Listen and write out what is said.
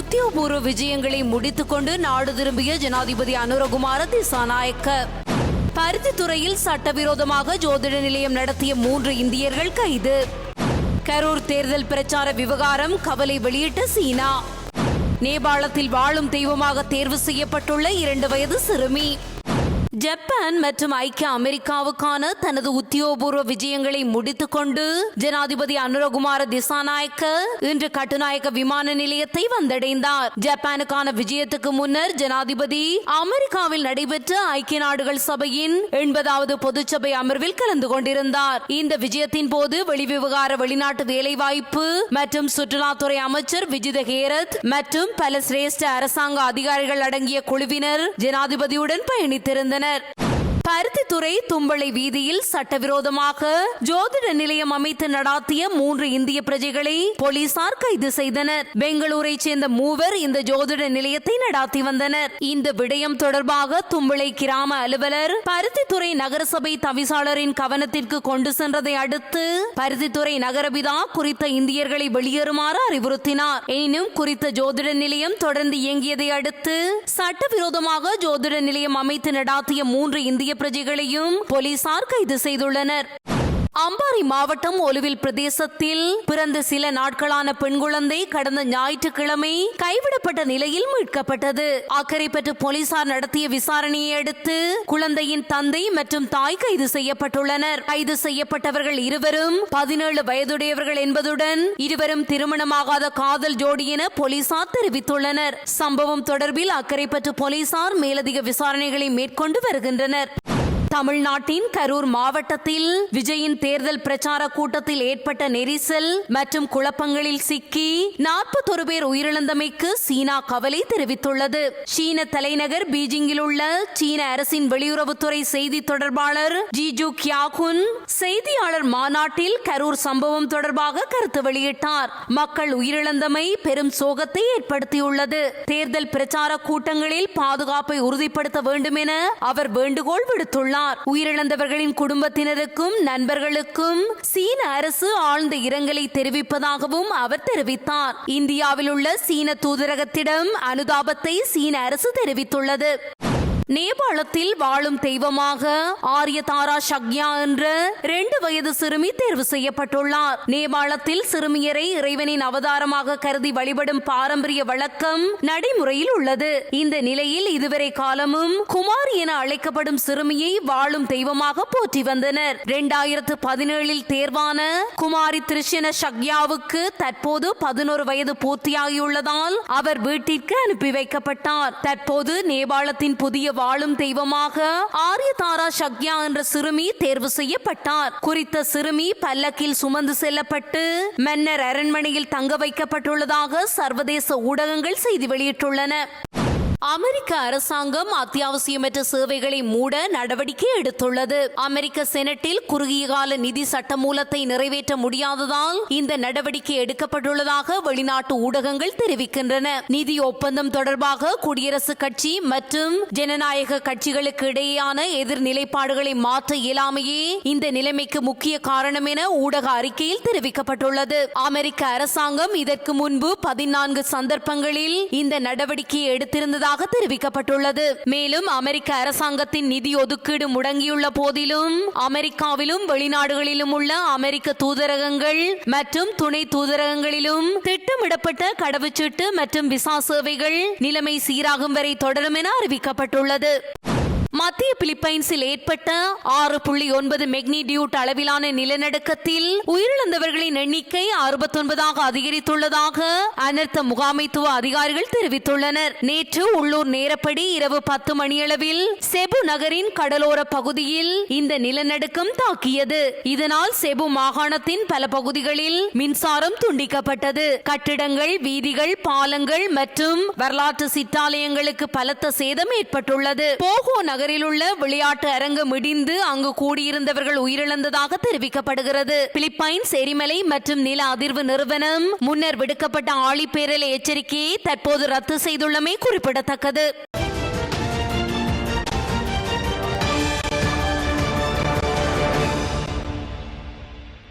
உத்தியோகபூர்வ விஜயங்களை முடித்துக் கொண்டு நாடு திரும்பிய ஜனாதிபதி அனுரகுமார திசாநாயக்க. பருத்தித்துறையில் சட்டவிரோதமாக ஜோதிட நிலையம் நடத்திய மூன்று இந்தியர்கள் கைது. கரூர் தேர்தல் பிரச்சார விவகாரம் கவலை வெளியிட்ட சீனா. நேபாளத்தில் வாழும் தெய்வமாக தேர்வு செய்யப்பட்டுள்ள இரண்டு வயது சிறுமி. ஜப்பான் மற்றும் ஐக்கிய அமெரிக்காவுக்கான தனது உத்தியோகபூர்வ விஜயங்களை முடித்துக்கொண்டு ஜனாதிபதி அனுரகுமார திசாநாயக்க இன்று கட்டுநாயக்க விமான நிலையத்தை வந்தடைந்தார். ஜப்பானுக்கான விஜயத்துக்கு முன்னர் ஜனாதிபதி அமெரிக்காவில் நடைபெற்ற ஐக்கிய நாடுகள் சபையின் எண்பதாவது பொதுச்சபை அமர்வில் கலந்து கொண்டிருந்தார். இந்த விஜயத்தின் போது வெளிவிவகார வெளிநாட்டு வேலைவாய்ப்பு மற்றும் சுற்றுலாத்துறை அமைச்சர் விஜித ஹேரத் மற்றும் பல சிரேஷ்ட அரசாங்க அதிகாரிகள் அடங்கிய குழுவினர் ஜனாதிபதியுடன் பயணித்திருந்தனர். that பருத்தித்துறை தும்பளை வீதியில் சட்டவிரோதமாக ஜோதிட நிலையம் அமைத்து நடாத்திய மூன்று இந்திய பிரஜைகளை போலீசார் கைது செய்தனர். பெங்களூரை சேர்ந்த மூவர் இந்த ஜோதிட நிலையத்தை நடாத்தி வந்தனர். இந்த விடயம் தொடர்பாக தும்பளை கிராம அலுவலர் பருத்தித்துறை நகரசபை தவிசாளரின் கவனத்திற்கு கொண்டு சென்றதை அடுத்து பருத்தித்துறை நகரபிதா குறித்த இந்தியர்களை வெளியேறுமாறு அறிவுறுத்தினார். எனினும் குறித்த ஜோதிட நிலையம் தொடர்ந்து இயங்கியதை அடுத்து சட்டவிரோதமாக ஜோதிட நிலையம் அமைத்து நடாத்திய மூன்று இந்திய பிரஜைகளையும் போலீசார் கைது செய்துள்ளனர். அம்பாறை மாவட்டம் ஒலுவில் பிரதேசத்தில் பிறந்த சில நாட்களான பெண் குழந்தை கடந்த ஞாயிற்றுக்கிழமை கைவிடப்பட்ட நிலையில் மீட்கப்பட்டது. அக்கரைப்பற்று போலீசார் நடத்திய விசாரணையை அடுத்து குழந்தையின் தந்தை மற்றும் தாய் கைது செய்யப்பட்டுள்ளனர். கைது செய்யப்பட்டவர்கள் இருவரும் பதினேழு வயதுடையவர்கள் என்பதுடன் இருவரும் திருமணமாகாத காதல் ஜோடி என போலீசார் தெரிவித்துள்ளனர். சம்பவம் தொடர்பில் அக்கரைப்பற்று போலீசார் மேலதிக விசாரணைகளை மேற்கொண்டு வருகின்றனர். தமிழ்நாட்டின் கரூர் மாவட்டத்தில் விஜயின் தேர்தல் பிரச்சார கூட்டத்தில் ஏற்பட்ட நெரிசல் மற்றும் குழப்பங்களில் சிக்கி நாற்பத்தொரு பேர் உயிரிழந்தமைக்கு சீனா கவலை தெரிவித்துள்ளது. சீன தலைநகர் பீஜிங்கில் உள்ள சீன அரசின் வெளியுறவுத்துறை செய்தி தொடர்பாளர் ஜிஜு கியாகுன் செய்தியாளர் மாநாட்டில் கரூர் சம்பவம் தொடர்பாக கருத்து வெளியிட்டார். மக்கள் உயிரிழந்தமை பெரும் சோகத்தை ஏற்படுத்தியுள்ளது. தேர்தல் பிரச்சார கூட்டங்களில் பாதுகாப்பை உறுதிப்படுத்த வேண்டும் என அவர் வேண்டுகோள் விடுத்துள்ளார். உயிரிழந்தவர்களின் குடும்பத்தினருக்கும் நண்பர்களுக்கும் சீன அரசு ஆழ்ந்த இரங்கலை தெரிவிப்பதாகவும் அவர் தெரிவித்தார். இந்தியாவில் உள்ள சீன தூதரகத்திடம் அனுதாபத்தை சீன அரசு தெரிவித்துள்ளது. நேபாளத்தில் வாழும் தெய்வமாக ஆரியதாரா ஷக்யா என்ற ரெண்டு வயது சிறுமி தேர்வு செய்யப்பட்டுள்ளார். நேபாளத்தில் சிறுமியரை இறைவனின் அவதாரமாக கருதி வழிபடும் பாரம்பரிய வழக்கம் நடைமுறையில் உள்ளது. இந்த நிலையில் இதுவரை காலமும் குமார் என அழைக்கப்படும் சிறுமியை வாழும் தெய்வமாக போற்றி வந்தனர். இரண்டாயிரத்து பதினேழில் தேர்வான குமாரி திருஷன ஷக்யாவுக்கு தற்போது பதினோரு வயது பூர்த்தியாகியுள்ளதால் அவர் வீட்டிற்கு அனுப்பி வைக்கப்பட்டார். தற்போது நேபாளத்தின் புதிய வாழும் தெய்வமாக ஆரியதாரா ஷக்யா என்ற சிறுமி தேர்வு செய்யப்பட்டார். குறித்த சிறுமி பல்லக்கில் சுமந்து செல்லப்பட்டு மன்னர் அரண்மனையில் தங்க வைக்கப்பட்டுள்ளதாக சர்வதேச ஊடகங்கள் செய்தி வெளியிட்டுள்ளன. அமெரிக்க அரசாங்கம் அத்தியாவசியமற்ற சேவைகளை மூட நடவடிக்கை எடுத்துள்ளது. அமெரிக்க செனட்டில் குறுகிய கால நிதி சட்டமூலத்தை நிறைவேற்ற முடியாததால் இந்த நடவடிக்கை எடுக்கப்பட்டுள்ளதாக வெளிநாட்டு ஊடகங்கள் தெரிவிக்கின்றன. நிதி ஒப்பந்தம் தொடர்பாக குடியரசுக் கட்சி மற்றும் ஜனநாயக கட்சிகளுக்கு இடையேயான எதிர்நிலைப்பாடுகளை மாற்ற இயலாமையே இந்த நிலைமைக்கு முக்கிய காரணம் என ஊடக அறிக்கையில் தெரிவிக்கப்பட்டுள்ளது. அமெரிக்க அரசாங்கம் இதற்கு முன்பு பதினான்கு சந்தர்ப்பங்களில் இந்த நடவடிக்கையை எடுத்திருந்ததாக தெரிவிக்கப்பட்டுள்ளது. மேலும் அமெரிக்க அரசாங்கத்தின் நிதி ஒதுக்கீடு முடங்கியுள்ள போதிலும் அமெரிக்காவிலும் வெளிநாடுகளிலும் உள்ள அமெரிக்க தூதரகங்கள் மற்றும் துணை தூதரகங்களிலும் திட்டமிடப்பட்ட கடவுச்சீட்டு மற்றும் விசா சேவைகள் நிலைமை சீராகும் வரை தொடரும் என அறிவிக்கப்பட்டுள்ளது. மத்திய பிலிப்பைன்ஸில் ஏற்பட்ட ஆறு புள்ளி ஒன்பது மெக்னிடியூட் அளவிலான நிலநடுக்கத்தில் உயிரிழந்தவர்களின் எண்ணிக்கை அறுபத்தொன்பதாக அதிகரித்துள்ளதாக அனர்த்த முகாமைத்துவ அதிகாரிகள் தெரிவித்துள்ளனர். நேற்று உள்ளூர் நேரப்படி இரவு பத்து மணியளவில் செபு நகரின் கடலோர பகுதியில் இந்த நிலநடுக்கம் தாக்கியது. இதனால் செபு மாகாணத்தின் பல பகுதிகளில் மின்சாரம் துண்டிக்கப்பட்டது. கட்டிடங்கள் வீதிகள் பாலங்கள் மற்றும் வரலாற்று சிற்றாலயங்களுக்கு பலத்த சேதம் ஏற்பட்டுள்ளது. போகோ நகரில் உள்ள விளையாட்டு அரங்கம் இடிந்து அங்கு கூடியிருந்தவர்கள் உயிரிழந்ததாக தெரிவிக்கப்படுகிறது. பிலிப்பைன்ஸ் எரிமலை மற்றும் நில அதிர்வு நிறுவனம் முன்னர் விடுக்கப்பட்ட ஆழிப்பேரலை எச்சரிக்கையை தற்போது ரத்து செய்துள்ளமை குறிப்பிடத்தக்கது.